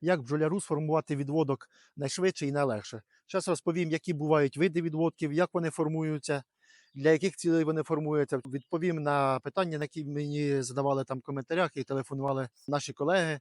як бджоляру сформувати відводок найшвидше і найлегше. Зараз розповім, які бувають види відводків, як вони формуються, для яких цілей вони формуються. Відповім на питання, на які мені задавали там в коментарях і телефонували наші колеги.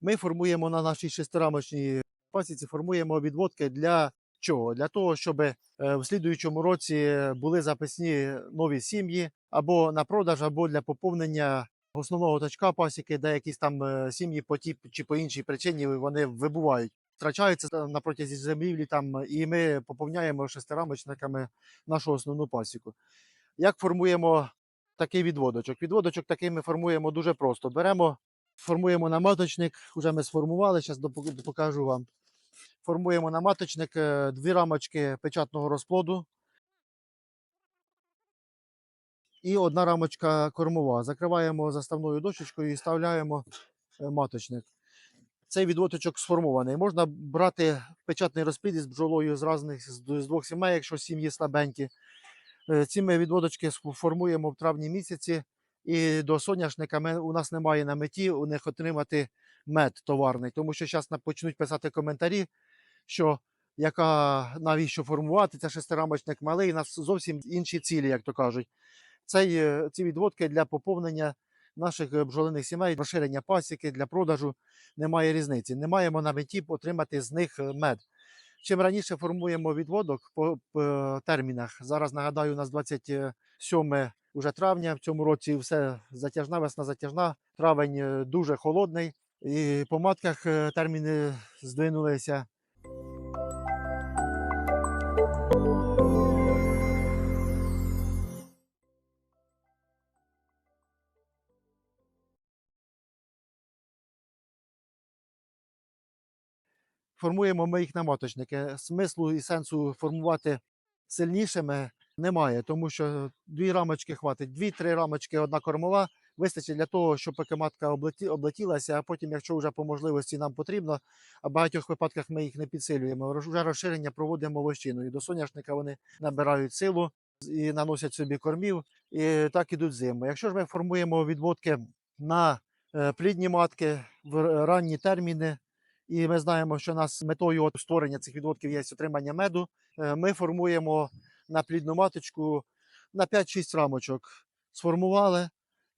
Ми формуємо на нашій шестирамочній пасіці, формуємо відводки для чого? Для того, щоб е, в слідуючому році були записні нові сім'ї або на продаж, або для поповнення основного точка пасіки, де якісь там е, сім'ї по тій чи по іншій причині вони вибувають. Втрачаються на протязі зимівлі, там, і ми поповняємо шестирамочниками нашу основну пасіку. Як формуємо такий відводочок? Відводочок такий ми формуємо дуже просто. Беремо, формуємо наматочник, вже ми сформували, зараз покажу вам. Формуємо на маточник е, дві рамочки печатного розплоду і одна рамочка кормова. Закриваємо заставною дощечкою і вставляємо е, маточник. Цей відводочок сформований. Можна брати печатний розплід із бджолою з різних з двох сімей, якщо сім'ї слабенькі. Е, Ці ми відводочки формуємо в травні місяці. І до соняшника ми, у нас немає на меті у них отримати мед товарний, тому що зараз почнуть писати коментарі, що яка навіщо формувати, це шестирамочник малий, у нас зовсім інші цілі, як то кажуть. Цей, е, ці відводки для поповнення наших е, бджолиних сімей, розширення пасіки для продажу немає різниці. Не маємо на меті отримати з них е, мед. Чим раніше формуємо відводок по, по термінах. Зараз нагадаю, у нас 27 уже травня. В цьому році все затяжна, весна затяжна. Травень дуже холодний. І по матках терміни здвинулися. Формуємо ми їх на маточники. Смислу і сенсу формувати сильнішими немає, тому що дві рамочки хватить, дві-три рамочки, одна кормова. Вистачить для того, щоб поки матка облетілася, а потім, якщо вже по можливості нам потрібно, а в багатьох випадках ми їх не підсилюємо. Вже розширення проводимо вощиною. До соняшника вони набирають силу і наносять собі кормів, і так ідуть зими. Якщо ж ми формуємо відводки на е, плідні матки в ранні терміни, і ми знаємо, що нас метою створення цих відводків є отримання меду. Е, Ми формуємо на плідну маточку на 5-6 рамочок. Сформували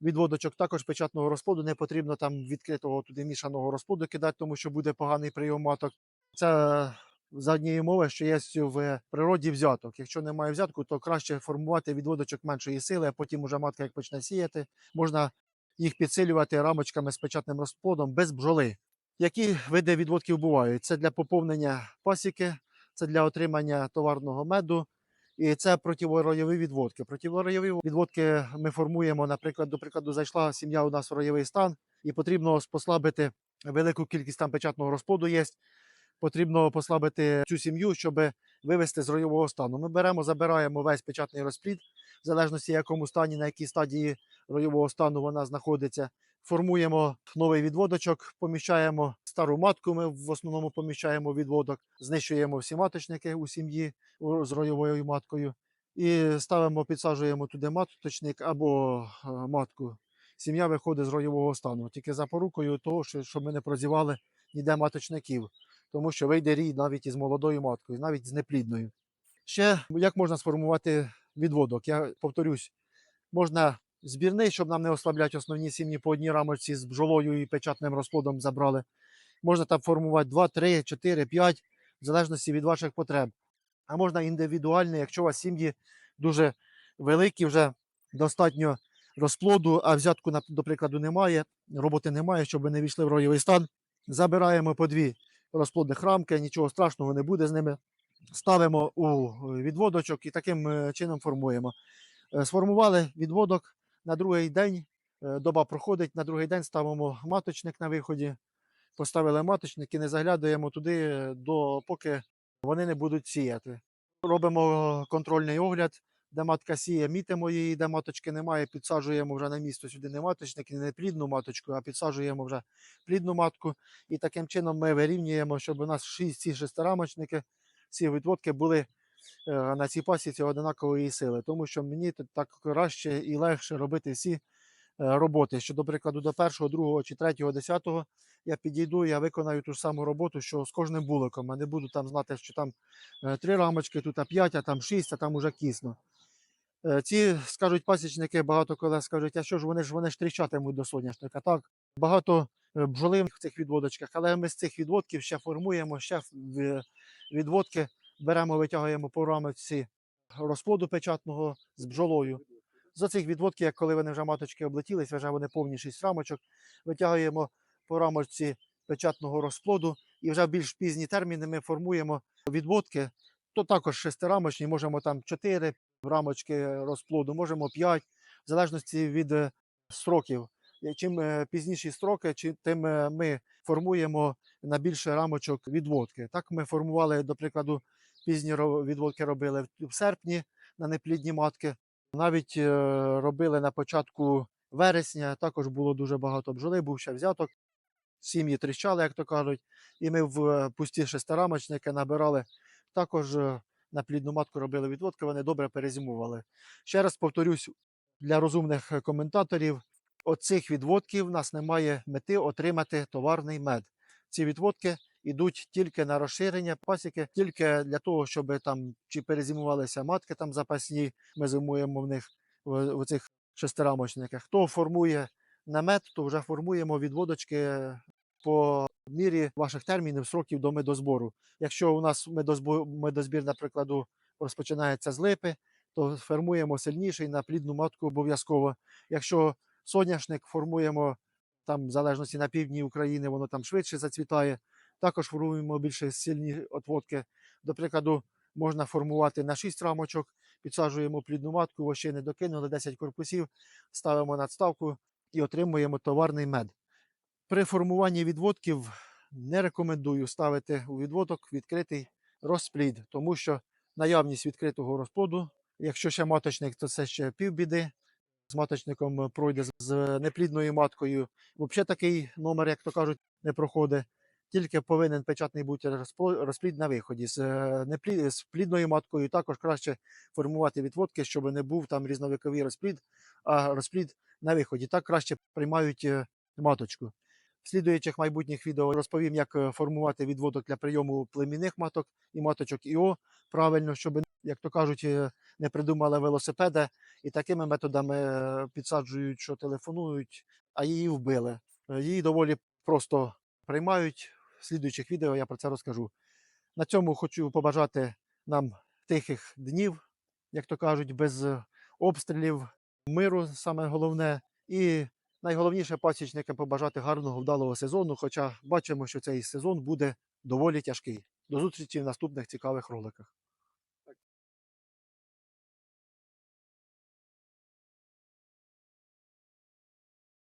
відводочок також печатного розплоду. Не потрібно там відкритого туди мішаного розплоду кидати, тому що буде поганий прийом маток. Це за однієї мови, що є в природі взяток. Якщо немає взятку, то краще формувати відводочок меншої сили, а потім уже матка як почне сіяти, можна їх підсилювати рамочками з печатним розплодом без бджоли. Які види відводків бувають? Це для поповнення пасіки, це для отримання товарного меду, і це противоройові відводки. Противоройові відводки ми формуємо, наприклад, до прикладу, зайшла сім'я у нас в ройовий стан, і потрібно послабити велику кількість там печатного розподу є. Потрібно послабити цю сім'ю, щоб вивести з ройового стану. Ми беремо, забираємо весь печатний розплід, в залежності, якому стані, на якій стадії ройового стану вона знаходиться. Формуємо новий відводочок, поміщаємо стару матку. Ми в основному поміщаємо відводок, знищуємо всі маточники у сім'ї з ройовою маткою і ставимо, підсаджуємо туди маточник або е, матку. Сім'я виходить з ройового стану. Тільки за порукою того, що, щоб ми не прозівали ніде маточників, тому що вийде рій навіть із молодою маткою, навіть з неплідною. Ще як можна сформувати відводок? Я повторюсь, можна збірний, щоб нам не ослабляти основні сім'ї по одній рамочці з бджолою і печатним розплодом забрали. Можна там формувати 2, 3, 4, 5, в залежності від ваших потреб. А можна індивідуальний, якщо у вас сім'ї дуже великі, вже достатньо розплоду, а взятку, до прикладу, немає, роботи немає, щоб ви не війшли в ройовий стан. Забираємо по дві розплодних рамки, нічого страшного не буде з ними. Ставимо у відводочок і таким е, чином формуємо. Е, Сформували відводок на другий день. е, Доба проходить, на другий день ставимо маточник на виході. Поставили маточник і не заглядаємо туди, е, поки вони не будуть сіяти. Робимо контрольний огляд, де матка сіє, мітимо її, де маточки немає, підсаджуємо вже на місто сюди не маточник, не плідну маточку, а підсаджуємо вже плідну матку. І таким чином ми вирівнюємо, щоб у нас шість ці шестирамочники, ці відводки були е, на цій пасіці однакової сили, тому що мені тут так краще і легше робити всі роботи. Що, до прикладу, до першого, другого чи третього, десятого я підійду, я виконаю ту ж саму роботу, що з кожним буликом. Я не буду там знати, що там е, три рамочки, тут а п'ять, а там шість, а там уже кісно. Е, Ці скажуть пасічники, багато коли скажуть, а що ж вони ж вони ж тріщатимуть до соняшника. Так, багато е, бджоли в цих відводочках, але ми з цих відводків ще формуємо, ще відводки беремо, витягуємо по рамочці розплоду печатного з бджолою. З цих відводків, як коли вони вже маточки облетілись, вже вони повні 6 рамочок, витягуємо по рамочці печатного розплоду і вже більш пізні терміни ми формуємо відводки, то також шестирамочні, можемо там 4 рамочки розплоду, можемо 5, в залежності від е, строків. Чим е, пізніші строки, тим е, ми формуємо на більше рамочок відводки. Так ми формували, до прикладу, пізні відводки робили в- серпні на неплідні матки. Навіть е, робили на початку вересня, також було дуже багато бджоли, був ще взяток. Сім'ї тріщали, як то кажуть. І ми в е, пусті шестирамочники набирали. Також е, на плідну матку робили відводки, вони добре перезимували. Ще раз повторюсь для розумних е, коментаторів: оцих відводків в нас немає мети отримати товарний мед. Ці відводки йдуть тільки на розширення пасіки, тільки для того, щоб там чи перезимувалися матки там запасні. Ми зимуємо в них в цих шестирамочниках. Хто формує намет, то вже формуємо відводочки по мірі ваших термінів, сроків до медозбору. Якщо у нас медозбір, наприклад, розпочинається з липи, то формуємо сильніший на плідну матку обов'язково. Якщо соняшник формуємо там, в залежності на півдні України, воно там швидше зацвітає. Також формуємо більше сильні отводки. До прикладу, можна формувати на 6 рамочок, підсаджуємо плідну матку, вощини докинули 10 корпусів, ставимо надставку і отримуємо товарний мед. При формуванні відводків не рекомендую ставити у відводок відкритий розплід, тому що наявність відкритого розплоду, якщо ще маточник, то це ще півбіди. З маточником пройде з- неплідною маткою. Взагалі такий номер, як то кажуть, не проходить. Тільки повинен печатний бути розплід на виході. З, е, неплі... з плідною маткою також краще формувати відводки, щоб не був там різновиковий розплід, а розплід на виході. Так краще приймають е, маточку. В слідуючих майбутніх відео розповім, як е, формувати відводок для прийому племінних маток і маточок ІО правильно, щоб, як то кажуть, е, не придумали велосипеда і такими методами е, підсаджують, що телефонують, а її вбили. Її доволі просто приймають. В слідуючих відео я про це розкажу. На цьому хочу побажати нам тихих днів, як то кажуть, без обстрілів, миру, саме головне. І найголовніше пасічникам побажати гарного вдалого сезону. Хоча бачимо, що цей сезон буде доволі тяжкий. До зустрічі в наступних цікавих роликах.